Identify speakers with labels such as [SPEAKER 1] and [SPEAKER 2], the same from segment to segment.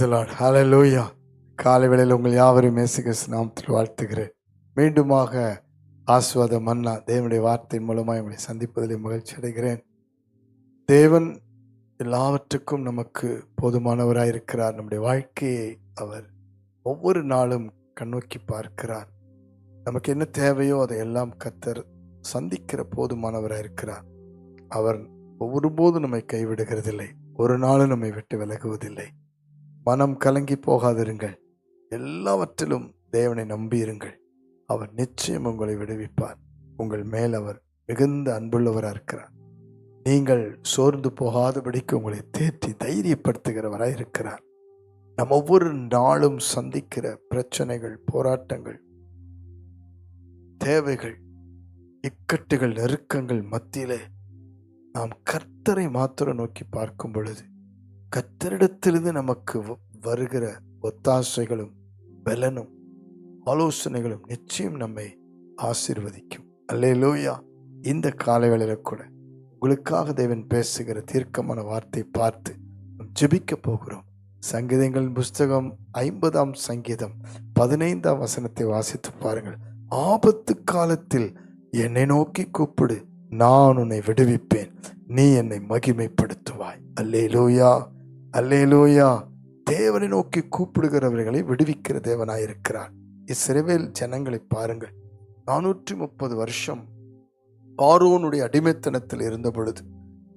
[SPEAKER 1] Hello Loya காலை வேளையில் உங்கள் யாவரையும் இயேசுகிறிஸ்து நாமத்தில் வாழ்த்துகிறேன். மீண்டுமாக ஆஸ்வாத மன்னா தேவனுடைய வார்த்தையின் மூலமாக உங்களை சந்திப்பதில் மகிழ்ச்சி அடைகிறேன். தேவன் எல்லாவற்றுக்கும் நமக்கு போதுமானவராக இருக்கிறார். நம்முடைய வாழ்க்கையை அவர் ஒவ்வொரு நாளும் கண்ணோக்கி பார்க்கிறார். நமக்கு என்ன தேவையோ அதை எல்லாம் கத்தர் சந்திக்கிற போதுமானவராக இருக்கிறார். அவர் ஒருபோதும் நம்மை கைவிடுகிறதில்லை. ஒரு நாளும் நம்மை விட்டு விலகுவதில்லை. மனம் கலங்கி போகாதிருங்கள். எல்லாவற்றிலும் தேவனை நம்பியிருங்கள். அவர் நிச்சயம் உங்களை விடுவிப்பார். உங்கள் மேல் அவர் மிகுந்த அன்புள்ளவராக இருக்கிறார். நீங்கள் சோர்ந்து போகாதபடிக்கு உங்களை தேற்றி தைரியப்படுத்துகிறவராக இருக்கிறார். நம் ஒவ்வொரு நாளும் சந்திக்கிற பிரச்சனைகள் போராட்டங்கள் தேவைகள் இக்கட்டுகள் நெருக்கங்கள் மத்தியிலே நாம் கர்த்தரை மாத்திரம் நோக்கி பார்க்கும் பொழுது கத்தரிடத்திலிருந்து நமக்கு வ- வருகிற ஒத்தாசைகளும் பலனும் ஆலோசனைகளும் நிச்சயம் நம்மை ஆசிர்வதிக்கும். அல்லே லோயா இந்த காலவேளையில கூட உங்களுக்காக தேவன் பேசுகிற தீர்க்கமான வார்த்தை பார்த்து ஜெபிக்க போகிறோம். சங்கீதங்களின் புஸ்தகம் ஐம்பதாம் சங்கீதம் பதினைந்தாம் வசனத்தை வாசித்து பாருங்கள். ஆபத்து காலத்தில் என்னை நோக்கி கூப்பிடு நான் உன்னை விடுவிப்பேன். நீ என்னை மகிமைப்படுத்துவாய். அல்லேலூயா. அல்லேலூயா. தேவனை நோக்கி கூப்பிடுகிறவர்களை விடுவிக்கிற தேவனாயிருக்கிறார். இஸ்ரேவேல் ஜனங்களை பாருங்கள். நானூற்றி முப்பது வருஷம் பார்வோனுடைய அடிமைத்தனத்தில் இருந்த பொழுது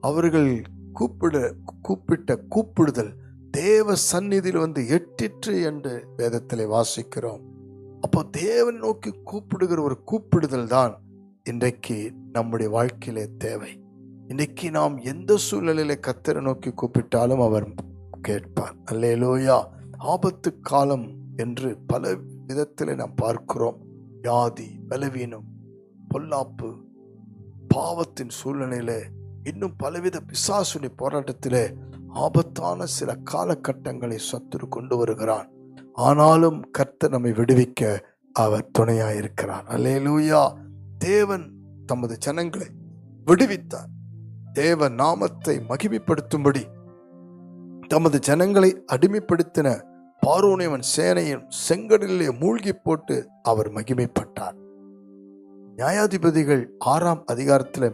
[SPEAKER 1] அவர்கள் கூப்பிட கூப்பிட்ட கூப்பிடுதல் தேவ சந்நிதியில் வந்து எட்டிற்று என்று வேதத்தில் வாசிக்கிறோம். அப்போ தேவன் நோக்கி கூப்பிடுகிற ஒரு கூப்பிடுதல் தான் இன்றைக்கு நம்முடைய வாழ்க்கையிலே தேவை. இன்னைக்கு நாம் எந்த சூழ்நிலையில கத்தரை நோக்கி கூப்பிட்டாலும் அவர் கேட்பார். அல்லேலோயா. ஆபத்து காலம் என்று பல விதத்தில் நாம் பார்க்கிறோம். வியாதி பலவீனம் பொல்லாப்பு பாவத்தின் சூழ்நிலையில இன்னும் பலவித பிசாசுனி போராட்டத்திலே ஆபத்தான சில காலகட்டங்களை சத்துரு கொண்டு வருகிறான். ஆனாலும் கர்த்தர் நம்மை விடுவிக்க அவர் துணையாயிருக்கிறார். அல்லேலூயா. தேவன் தமது ஜனங்களை விடுவித்தார். தேவ நாமத்தை மகிமைப்படுத்தும்படி தமது ஜனங்களை அடிமைப்படுத்தின பார்வோனியவன் சேனையின் செங்கடலிலே மூழ்கி போட்டு அவர் மகிமைப்பட்டார். நியாயாதிபதிகள் ஆறாம் அதிகாரத்தில்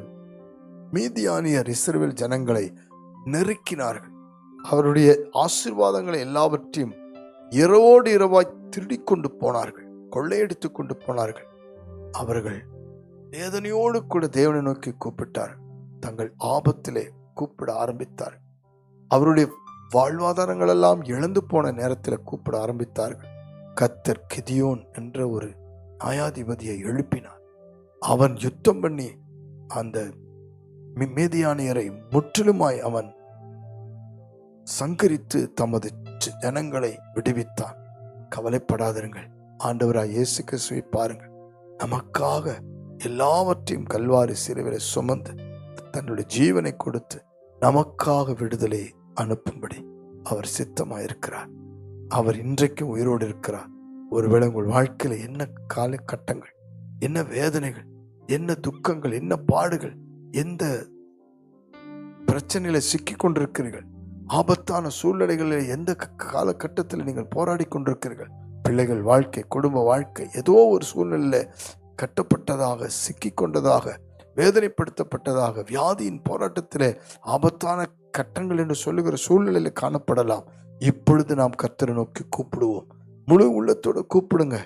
[SPEAKER 1] மீதியானிய ரிசர்வில் ஜனங்களை நெருக்கினார்கள். அவருடைய ஆசீர்வாதங்களை எல்லாவற்றையும் இரவோடு இரவாய் திருடிக் கொண்டு போனார்கள் கொள்ளையடித்துக் கொண்டு போனார்கள். அவர்கள் வேதனையோடு கூட தேவனை நோக்கி கூப்பிட்டார்கள். தங்கள் ஆபத்திலே கூப்பிட ஆரம்பித்தார். அவருடைய வாழ்வாதாரங்கள் எல்லாம் இழந்து போன நேரத்தில் கூப்பிட ஆரம்பித்தார்கள். கத்தர் கிதியோன் என்ற ஒரு நியாயாதிபதியை எழுப்பினார். அவன் யுத்தம் பண்ணி அந்த மேதியானியரை முற்றிலுமாய் அவன் சங்கரித்து தமது ஜ- ஜனங்களை விடுவித்தான். கவலைப்படாதிருங்கள். ஆண்டவராய் இயேசு கிறிஸ்துவை பாருங்கள். நமக்காக எல்லாவற்றையும் கல்வாரி சிறுவரை சுமந்து தன்னுடைய ஜீவனை கொடுத்து நமக்காக விடுதலை அனுப்பும்படி அவர் சித்தமாயிருக்கிறார். அவர் இன்றைக்கும் உயிரோடு இருக்கிறார். ஒருவேளை உங்கள் வாழ்க்கையில என்ன காலகட்டங்கள் என்ன வேதனைகள் என்ன துக்கங்கள் என்ன பாடுகள் எந்த பிரச்சனையில சிக்கி கொண்டிருக்கிறீர்கள் ஆபத்தான சூழ்நிலைகளில் எந்த க- காலகட்டத்தில் நீங்கள் போராடி கொண்டிருக்கிறீர்கள் பிள்ளைகள் வாழ்க்கை குடும்ப வாழ்க்கை ஏதோ ஒரு சூழ்நிலையில கட்டப்பட்டதாக சிக்கி கொண்டதாக வேதனைப்படுத்தப்பட்டதாக வியாதியின் போராட்டத்தில் ஆபத்தான கட்டங்கள் என்று சொல்லுகிற சூழ்நிலையில் காணப்படலாம். இப்பொழுது நாம் கர்த்தரை நோக்கி கூப்பிடுவோம். முழு உள்ளத்தோடு கூப்பிடுங்க.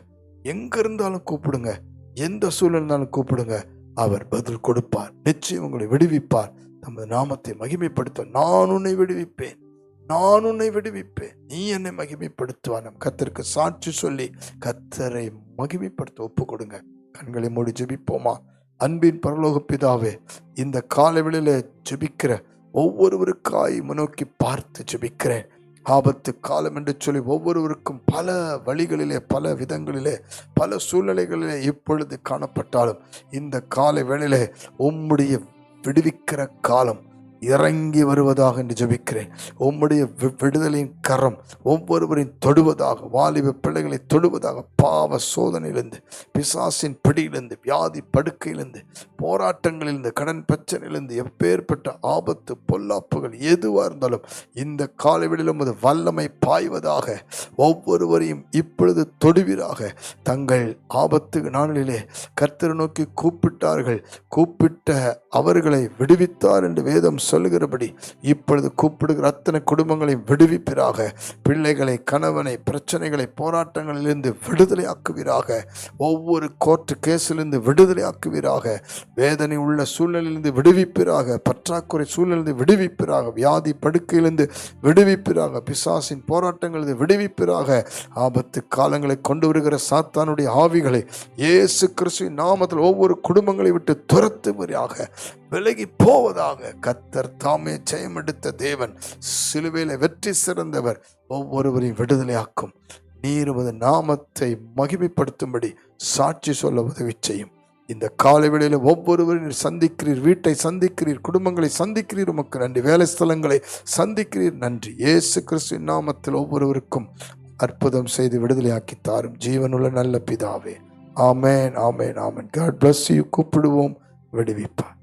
[SPEAKER 1] எங்க இருந்தாலும் கூப்பிடுங்க. எந்த சூழ்நிலைனாலும் கூப்பிடுங்க. அவர் பதில் கொடுப்பார். நிச்சயம் உங்களை விடுவிப்பார். தமது நாமத்தை மகிமைப்படுத்த நான் உன்னை விடுவிப்பேன். நான் உன்னை விடுவிப்பேன். நீ என்னை மகிமைப்படுத்துவா நம் கத்தருக்கு சாட்சி சொல்லி கத்தரை மகிமைப்படுத்த ஒப்பு கொடுங்க கண்களை மூடி ஜெபிப்போமா? அன்பின் பரலோக பிதாவே இந்த காலவெளியில் ஜெபிக்கிற ஒவ்வொருவருக்காய் முன்னோக்கி பார்த்து ஜெபிக்கிறேன். ஆபத்து காலம் என்று சொல்லி ஒவ்வொருவருக்கும் பல வழிகளிலே பல விதங்களிலே பல சூழ்நிலைகளிலே இப்பொழுது காணப்பட்டாலும் இந்த கால வேளையிலே உம்முடைய விடுவிக்கிற காலம் இறங்கி வருவதாக என்று ஜபிக்கிறேன். உம்முடைய வி- விடுதலையின் கரம் ஒவ்வொருவரையும் தொடுவதாக வாலிப பிள்ளைகளை தொடுவதாக பாவ சோதனையிலிருந்து பிசாசின் பிடியிலிருந்து வியாதி படுக்கையிலிருந்து போராட்டங்களிலிருந்து கடன் பிரச்சனையிலிருந்து எப்பேற்பட்ட ஆபத்து பொல்லாப்புகள் எதுவாக இருந்தாலும் இந்த காலவெளியிலும் அது வல்லமை பாய்வதாக ஒவ்வொருவரையும் இப்பொழுது தொடுவீராக. தங்கள் ஆபத்து நாளிலே கர்த்தரை நோக்கி கூப்பிட்டார்கள். கூப்பிட்ட அவர்களை விடுவித்தார் என்று வேதம் சொல்லுகிறபடி இப்பொழுது கூப்பிடுகிற அத்தனை குடும்பங்களையும் விடுவிப்பிறாக பிள்ளைகளை கணவனை பிரச்சனைகளை போராட்டங்களிலிருந்து விடுதலை ஆக்குவீராக ஒவ்வொரு கோர்ட்டு கேஸிலிருந்து விடுதலை ஆக்குவீராக வேதனை உள்ள சூழ்நிலையிலிருந்து விடுவிப்பிறாக பற்றாக்குறை சூழ்நிலிருந்து விடுவிப்பிறாக வியாதி படுக்கையிலிருந்து விடுவிப்பிறாக பிசாசின் போராட்டங்களிலிருந்து விடுவிப்பிறாக ஆபத்து காலங்களை கொண்டு வருகிற சாத்தானுடைய ஆவிகளை இயேசு கிறிஸ்துவின் நாமத்தில் ஒவ்வொரு குடும்பங்களை விட்டு துரத்துவராக. விலகி போவதாக கத்தர் தாமே ஜெயமெடுத்த தேவன் சிலுவையில் வெற்றி சிறந்தவர் ஒவ்வொருவரையும் விடுதலையாக்கும். நீருவது நாமத்தை மகிமைப்படுத்தும்படி சாட்சி சொல்ல உதவி செய்யும். இந்த காலை வேளையில் ஒவ்வொருவரும் சந்திக்கிறீர் வீட்டை சந்திக்கிறீர் குடும்பங்களை சந்திக்கிறீர் உமக்கு நன்றி வேலை ஸ்தலங்களை சந்திக்கிறீர். நன்றி. இயேசு கிறிஸ்து நாமத்தில் ஒவ்வொருவருக்கும் அற்புதம் செய்து விடுதலையாக்கி தாரும். ஜீவனுள்ள நல்ல பிதாவே. Amen amen amen. God bless you கூப்பிடுவோம். விடுவிப்பார்.